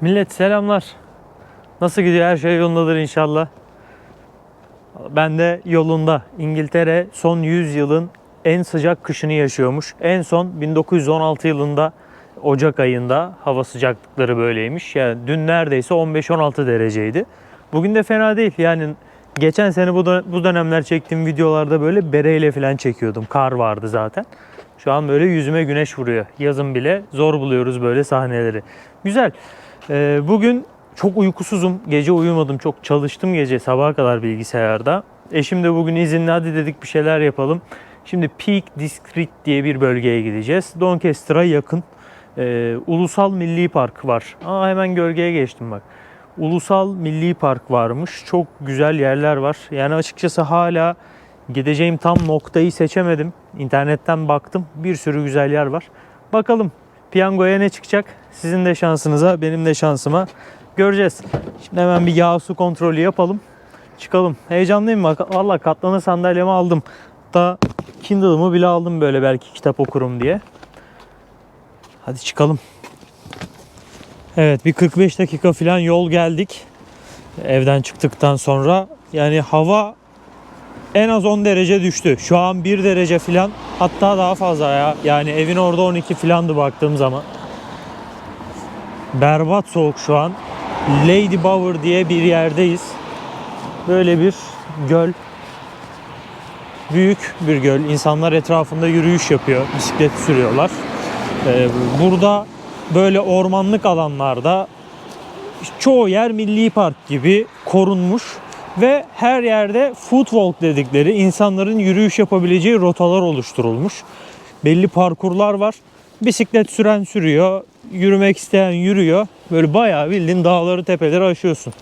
Millet selamlar. Nasıl gidiyor? Her şey yolundadır inşallah. Ben de yolunda. İngiltere son 100 yılın en sıcak kışını yaşıyormuş. En son 1916 yılında Ocak ayında hava sıcaklıkları böyleymiş. Yani dün neredeyse 15-16 dereceydi. Bugün de fena değil. Yani geçen sene bu, dö- bu dönemler çektiğim videolarda böyle bereyle falan çekiyordum. Kar vardı zaten. Şu an böyle yüzüme güneş vuruyor. Yazın bile zor buluyoruz böyle sahneleri. Güzel. Ee, bugün çok uykusuzum. Gece uyumadım. Çok çalıştım gece sabaha kadar bilgisayarda. Eşim de bugün izinli. Hadi dedik bir şeyler yapalım. Şimdi Peak District diye bir bölgeye gideceğiz. Doncaster'a yakın. Ee, Ulusal Milli Park var. Aa hemen gölgeye geçtim bak. Ulusal Milli Park varmış. Çok güzel yerler var. Yani açıkçası hala gideceğim tam noktayı seçemedim. İnternetten baktım. Bir sürü güzel yer var. Bakalım piyangoya ne çıkacak? Sizin de şansınıza, benim de şansıma göreceğiz. Şimdi hemen bir yağ su kontrolü yapalım. Çıkalım. Heyecanlıyım bak. Valla katlanır sandalyemi aldım. Hatta Kindle'ımı bile aldım böyle belki kitap okurum diye. Hadi çıkalım. Evet bir 45 dakika falan yol geldik. Evden çıktıktan sonra. Yani hava en az 10 derece düştü. Şu an 1 derece falan hatta daha fazla ya. Yani evin orada 12 falandı baktığım zaman. Berbat soğuk şu an. Lady Bower diye bir yerdeyiz. Böyle bir göl. Büyük bir göl. İnsanlar etrafında yürüyüş yapıyor. Bisiklet sürüyorlar. Ee, burada böyle ormanlık alanlarda çoğu yer milli park gibi korunmuş ve her yerde footwalk dedikleri insanların yürüyüş yapabileceği rotalar oluşturulmuş. Belli parkurlar var. Bisiklet süren sürüyor, yürümek isteyen yürüyor. Böyle bayağı bildiğin dağları tepeleri aşıyorsun.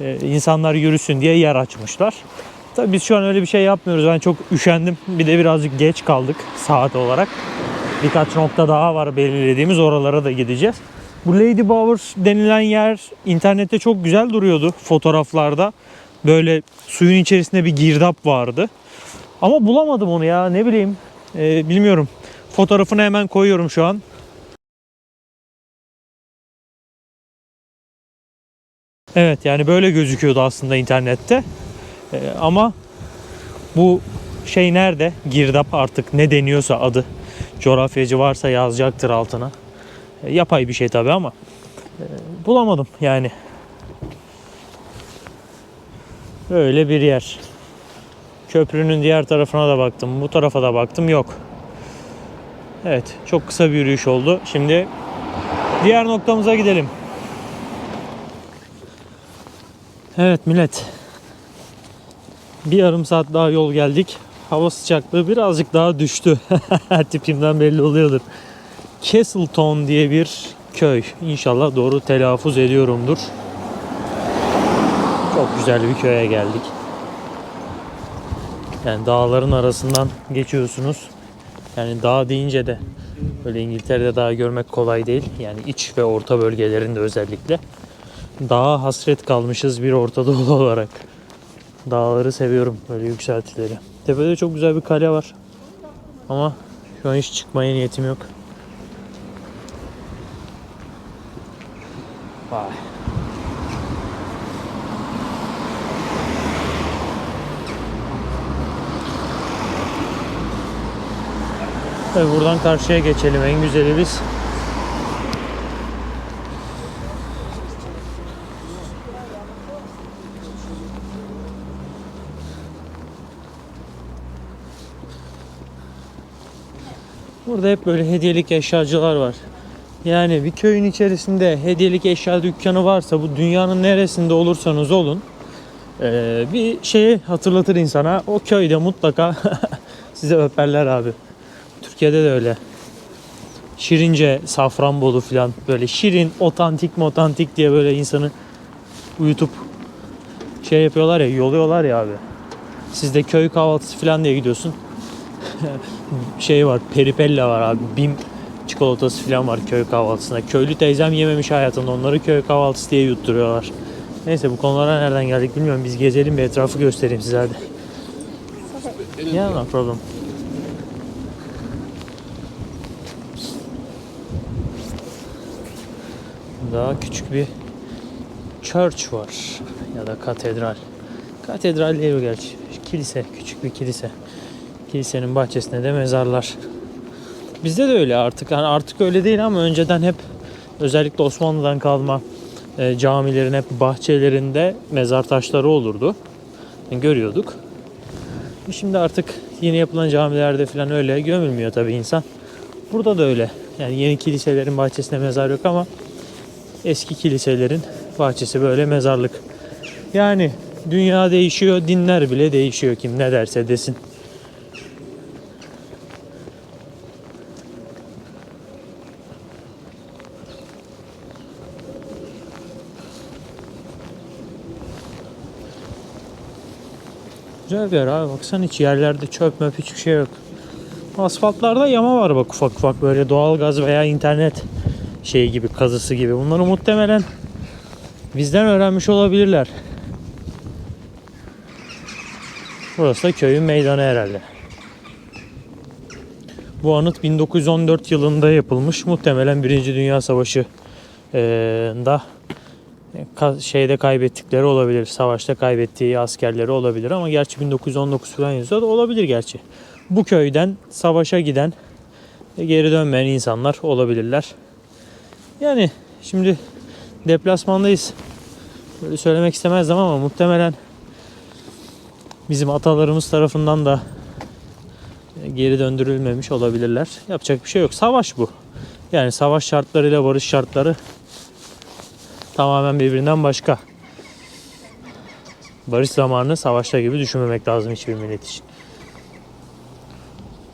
Ee, insanlar yürüsün diye yer açmışlar. Tabii biz şu an öyle bir şey yapmıyoruz. Ben çok üşendim. Bir de birazcık geç kaldık saat olarak. Birkaç nokta daha var belirlediğimiz oralara da gideceğiz. Bu Lady Bower denilen yer internette çok güzel duruyordu fotoğraflarda. Böyle suyun içerisinde bir girdap vardı. Ama bulamadım onu ya ne bileyim. Ee, bilmiyorum. Fotoğrafını hemen koyuyorum şu an. Evet yani böyle gözüküyordu aslında internette. Ee, ama bu şey nerede? Girdap artık ne deniyorsa adı. Coğrafyacı varsa yazacaktır altına. E, yapay bir şey tabi ama e, bulamadım yani. Böyle bir yer. Köprünün diğer tarafına da baktım. Bu tarafa da baktım. Yok. Evet. Çok kısa bir yürüyüş oldu. Şimdi diğer noktamıza gidelim. Evet millet. Bir yarım saat daha yol geldik. Hava sıcaklığı birazcık daha düştü. Tipimden belli oluyordur. Castleton diye bir köy. İnşallah doğru telaffuz ediyorumdur. Çok güzel bir köye geldik. Yani dağların arasından geçiyorsunuz. Yani dağ deyince de böyle İngiltere'de dağ görmek kolay değil. Yani iç ve orta bölgelerinde özellikle. Dağa hasret kalmışız bir Orta Doğulu olarak. Dağları seviyorum böyle yükseltileri. Tepede çok güzel bir kale var. Ama şu an hiç çıkmaya niyetim yok. Vay. Tabii buradan karşıya geçelim. En güzeli biz. Burada hep böyle hediyelik eşyacılar var. Yani bir köyün içerisinde hediyelik eşya dükkanı varsa bu dünyanın neresinde olursanız olun eee, bir şeyi hatırlatır insana. O köyde mutlaka size öperler abi. Türkiye'de de öyle. Şirince, Safranbolu falan böyle şirin, otantik motantik diye böyle insanı uyutup şey yapıyorlar ya, yoluyorlar ya abi. Sizde köy kahvaltısı falan diye gidiyorsun. şey var, peripella var abi. Bim çikolatası falan var köy kahvaltısında. Köylü teyzem yememiş hayatında onları köy kahvaltısı diye yutturuyorlar. Neyse bu konulara nereden geldik bilmiyorum. Biz gezelim bir etrafı göstereyim size hadi. Yeah, no problem. Daha küçük bir church var ya da katedral. Katedral değil gerçi. Kilise, küçük bir kilise. Kilisenin bahçesinde de mezarlar. Bizde de öyle artık. Yani artık öyle değil ama önceden hep özellikle Osmanlı'dan kalma e, camilerin hep bahçelerinde mezar taşları olurdu. Yani görüyorduk. Şimdi artık yeni yapılan camilerde falan öyle gömülmüyor tabii insan. Burada da öyle. Yani yeni kiliselerin bahçesinde mezar yok ama eski kiliselerin bahçesi böyle mezarlık. Yani dünya değişiyor, dinler bile değişiyor kim ne derse desin. Güzel bir yer abi. Baksana hiç yerlerde çöp möp hiçbir şey yok. Asfaltlarda yama var bak ufak ufak böyle doğalgaz veya internet şeyi gibi kazısı gibi. Bunları muhtemelen bizden öğrenmiş olabilirler. Burası da köyün meydanı herhalde. Bu anıt 1914 yılında yapılmış. Muhtemelen Birinci Dünya Savaşı eee, da ka- şeyde kaybettikleri olabilir. Savaşta kaybettiği askerleri olabilir ama gerçi 1919 falan yazıyor da olabilir gerçi. Bu köyden savaşa giden ve geri dönmeyen insanlar olabilirler. Yani şimdi deplasmandayız. Böyle söylemek istemezdim ama muhtemelen bizim atalarımız tarafından da geri döndürülmemiş olabilirler. Yapacak bir şey yok. Savaş bu. Yani savaş şartlarıyla barış şartları tamamen birbirinden başka. Barış zamanını savaşta gibi düşünmemek lazım hiçbir millet için.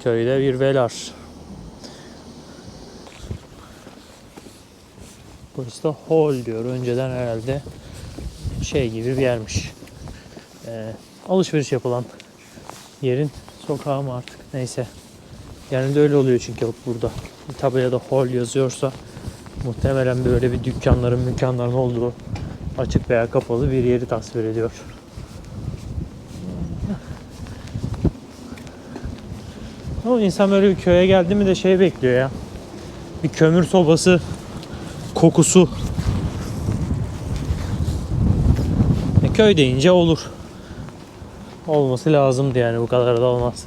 Köyde bir velar. Burası da hall diyor. Önceden herhalde şey gibi bir yermiş. Ee, alışveriş yapılan yerin sokağı mı artık neyse. Genelde öyle oluyor çünkü burada. Bir tabelada hall yazıyorsa muhtemelen böyle bir dükkanların mükkanların olduğu açık veya kapalı bir yeri tasvir ediyor. Ama insan böyle bir köye geldi mi de şey bekliyor ya. Bir kömür sobası kokusu. E, köy deyince olur. Olması lazımdı yani bu kadar da olmaz.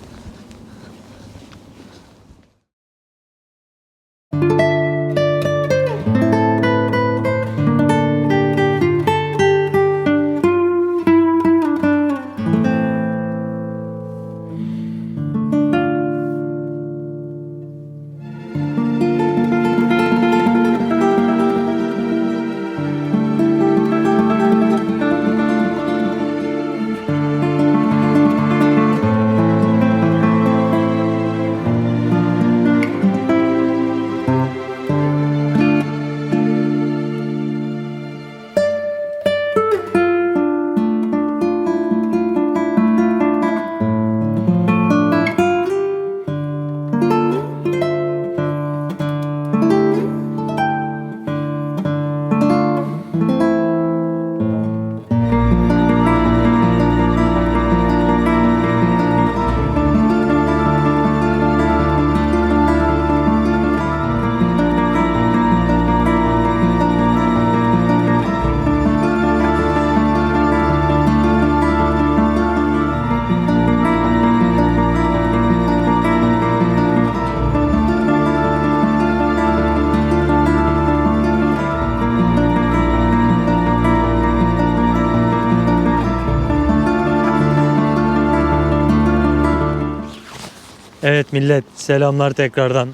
Evet millet selamlar tekrardan.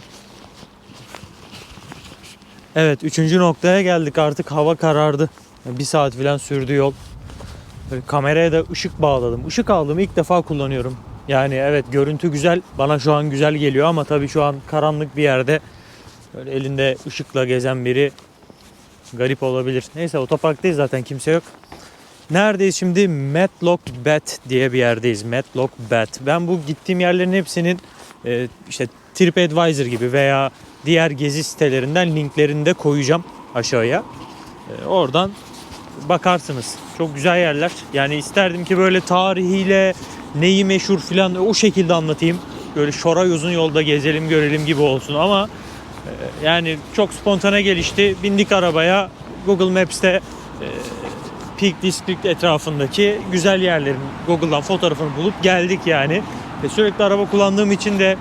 Evet üçüncü noktaya geldik artık hava karardı. Bir saat falan sürdü yol. Böyle kameraya da ışık bağladım. Işık aldım ilk defa kullanıyorum. Yani evet görüntü güzel bana şu an güzel geliyor ama tabii şu an karanlık bir yerde böyle elinde ışıkla gezen biri garip olabilir. Neyse otoparktayız zaten kimse yok. Neredeyiz şimdi? Matlock Bat diye bir yerdeyiz. Matlock Bat. Ben bu gittiğim yerlerin hepsinin e, işte TripAdvisor gibi veya diğer gezi sitelerinden linklerini de koyacağım aşağıya. E, oradan bakarsınız. Çok güzel yerler. Yani isterdim ki böyle tarihiyle neyi meşhur filan o şekilde anlatayım. Böyle şoray uzun yolda gezelim görelim gibi olsun ama Ee, Yani çok spontane gelişti. Bindik arabaya. Google Maps'te e, Peak District etrafındaki güzel yerlerin Google'dan fotoğrafını bulup geldik yani. Ve sürekli araba kullandığım için de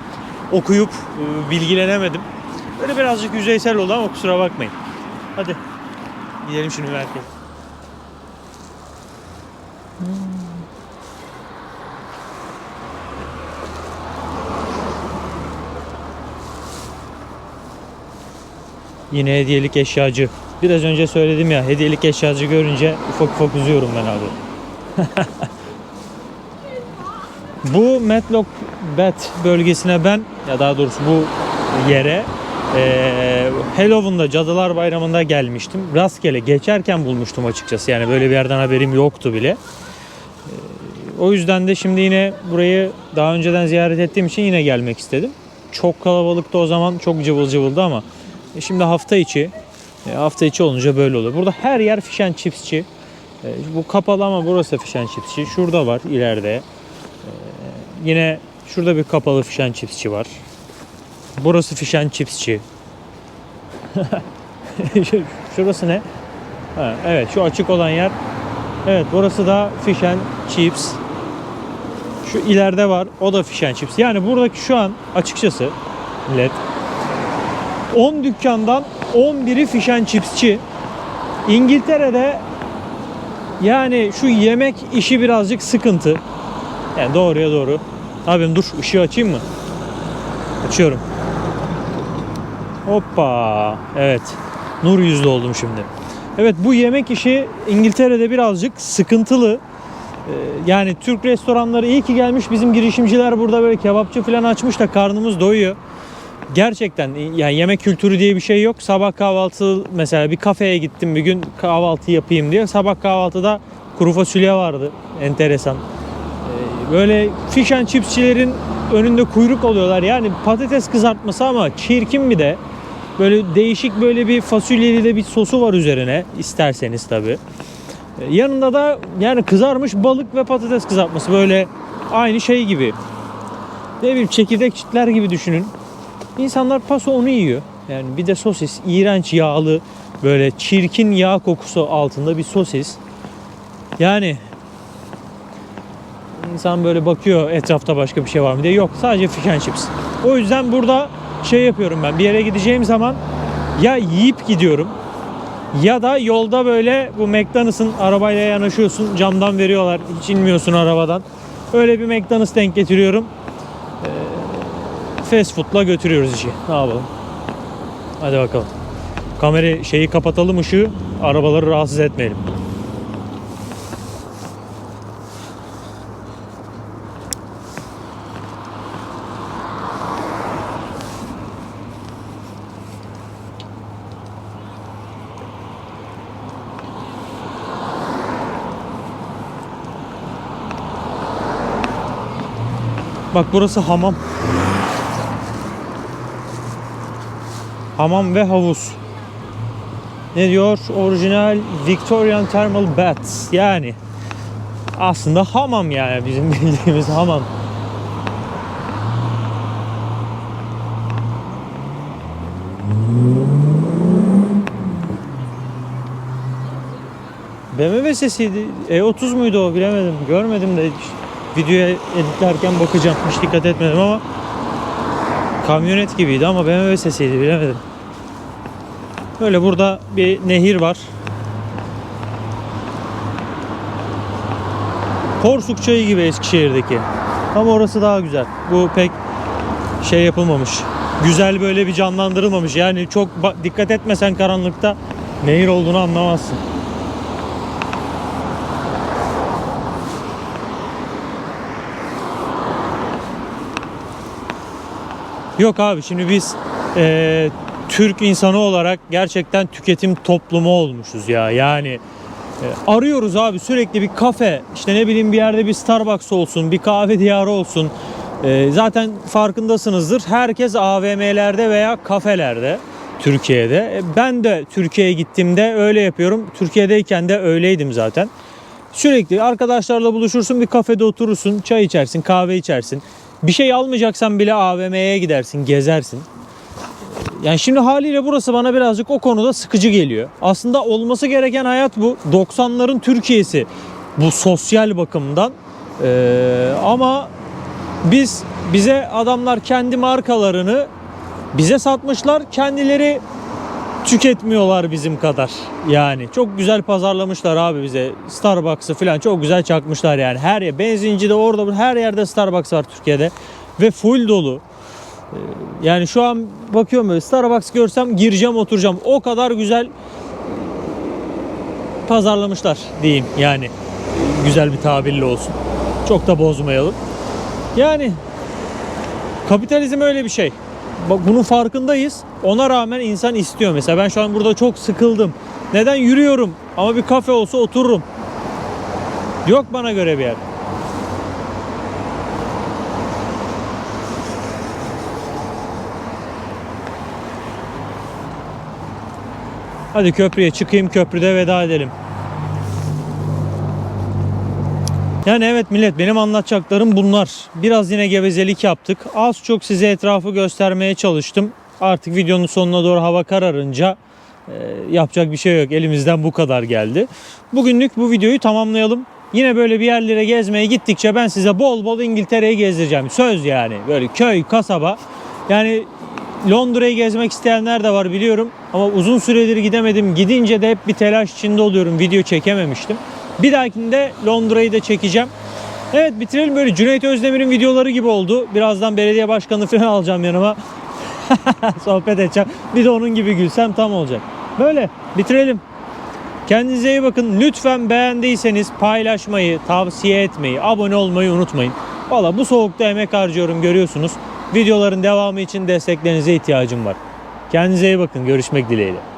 okuyup e, bilgilenemedim. Böyle birazcık yüzeysel oldu ama kusura bakmayın. Hadi gidelim şimdi merkeze. Yine hediyelik eşyacı. Biraz önce söyledim ya hediyelik eşyacı görünce ufak ufak üzüyorum ben abi. bu Matlock Bat bölgesine ben ya daha doğrusu bu yere eee Halloween'da Cadılar Bayramı'nda gelmiştim. Rastgele geçerken bulmuştum açıkçası. Yani böyle bir yerden haberim yoktu bile. Eee, O yüzden de şimdi yine burayı daha önceden ziyaret ettiğim için yine gelmek istedim. Çok kalabalıktı o zaman. Çok cıvıl cıvıldı ama e, Şimdi hafta içi. E, Hafta içi olunca böyle oluyor. Burada her yer chipsçi. E, Bu kapalı ama burası fish and chipsçi. Şurada var ileride. Yine şurada bir kapalı fish and chipsçi var. Burası fish and chipsçi. Şurası ne? Ha, evet şu açık olan yer. Evet burası da and chips. Şu ileride var. O da and chips. Yani buradaki şu an açıkçası millet 10 dükkandan 11'i fish and chipsçi. İngiltere'de yani şu yemek işi birazcık sıkıntı. Yani doğruya doğru. Abim dur ışığı açayım mı? Açıyorum. Hoppa. Evet. Nur yüzlü oldum şimdi. Evet bu yemek işi İngiltere'de birazcık sıkıntılı. Ee, Yani Türk restoranları iyi ki gelmiş. Bizim girişimciler burada böyle kebapçı falan açmış da karnımız doyuyor. Gerçekten yani yemek kültürü diye bir şey yok. Sabah kahvaltı mesela bir kafeye gittim bir gün kahvaltı yapayım diye. Sabah kahvaltıda kuru fasulye vardı. Enteresan. Böyle fish and chipsçilerin önünde kuyruk oluyorlar. Yani patates kızartması ama çirkin bir de. Böyle değişik böyle bir fasulyeli de bir sosu var üzerine isterseniz tabi. Yanında da yani kızarmış balık ve patates kızartması böyle aynı şey gibi. Ne bileyim çekirdek çitler gibi düşünün. İnsanlar paso onu yiyor. Yani bir de sosis, iğrenç yağlı, böyle çirkin yağ kokusu altında bir sosis. Yani insan böyle bakıyor etrafta başka bir şey var mı diye. Yok sadece fish and chips. O yüzden burada şey yapıyorum ben. Bir yere gideceğim zaman ya yiyip gidiyorum ya da yolda böyle bu McDonald's'ın arabayla yanaşıyorsun camdan veriyorlar hiç inmiyorsun arabadan. Öyle bir McDonald's denk getiriyorum fast food'la götürüyoruz işi. Ne yapalım? Hadi bakalım. Kamera şeyi kapatalım ışığı. Arabaları rahatsız etmeyelim. Bak burası hamam. Hamam ve havuz. Ne diyor? Orijinal Victorian Thermal Baths. Yani aslında hamam yani bizim bildiğimiz hamam. BMW sesiydi. E30 muydu o bilemedim. Görmedim de videoya editlerken bakacağım. Hiç dikkat etmedim ama kamyonet gibiydi ama BMW sesiydi bilemedim. Böyle burada bir nehir var. Porsuk çayı gibi Eskişehir'deki. Ama orası daha güzel. Bu pek şey yapılmamış. Güzel böyle bir canlandırılmamış. Yani çok dikkat etmesen karanlıkta nehir olduğunu anlamazsın. Yok abi şimdi biz eee, Türk insanı olarak gerçekten tüketim toplumu olmuşuz ya. Yani e, arıyoruz abi sürekli bir kafe işte ne bileyim bir yerde bir Starbucks olsun bir kahve diyarı olsun. E, zaten farkındasınızdır herkes AVM'lerde veya kafelerde Türkiye'de. E, ben de Türkiye'ye gittiğimde öyle yapıyorum. Türkiye'deyken de öyleydim zaten. Sürekli arkadaşlarla buluşursun bir kafede oturursun çay içersin kahve içersin. Bir şey almayacaksan bile AVM'ye gidersin gezersin. Yani şimdi haliyle burası bana birazcık o konuda sıkıcı geliyor. Aslında olması gereken hayat bu. 90'ların Türkiye'si bu sosyal bakımdan. Ee, ama biz bize adamlar kendi markalarını bize satmışlar. Kendileri tüketmiyorlar bizim kadar. Yani çok güzel pazarlamışlar abi bize. Starbucks'ı falan çok güzel çakmışlar yani. Her yer benzincide orada burada, her yerde Starbucks var Türkiye'de ve full dolu. Ee, Yani şu an bakıyorum böyle Starbucks görsem gireceğim oturacağım. O kadar güzel pazarlamışlar diyeyim yani. Güzel bir tabirle olsun. Çok da bozmayalım. Yani kapitalizm öyle bir şey. Bunun farkındayız. Ona rağmen insan istiyor. Mesela ben şu an burada çok sıkıldım. Neden yürüyorum ama bir kafe olsa otururum. Yok bana göre bir yer. Hadi köprüye çıkayım köprüde veda edelim. Yani evet millet benim anlatacaklarım bunlar. Biraz yine gevezelik yaptık. Az çok size etrafı göstermeye çalıştım. Artık videonun sonuna doğru hava kararınca e, yapacak bir şey yok. Elimizden bu kadar geldi. Bugünlük bu videoyu tamamlayalım. Yine böyle bir yerlere gezmeye gittikçe ben size bol bol İngiltere'yi gezdireceğim. Söz yani. Böyle köy, kasaba. Yani Londra'yı gezmek isteyenler de var biliyorum. Ama uzun süredir gidemedim. Gidince de hep bir telaş içinde oluyorum. Video çekememiştim. Bir dahakinde Londra'yı da çekeceğim. Evet bitirelim böyle Cüneyt Özdemir'in videoları gibi oldu. Birazdan belediye başkanı falan alacağım yanıma. Sohbet edeceğim. Bir de onun gibi gülsem tam olacak. Böyle bitirelim. Kendinize iyi bakın. Lütfen beğendiyseniz paylaşmayı, tavsiye etmeyi, abone olmayı unutmayın. Valla bu soğukta emek harcıyorum görüyorsunuz. Videoların devamı için desteklerinize ihtiyacım var. Kendinize iyi bakın. Görüşmek dileğiyle.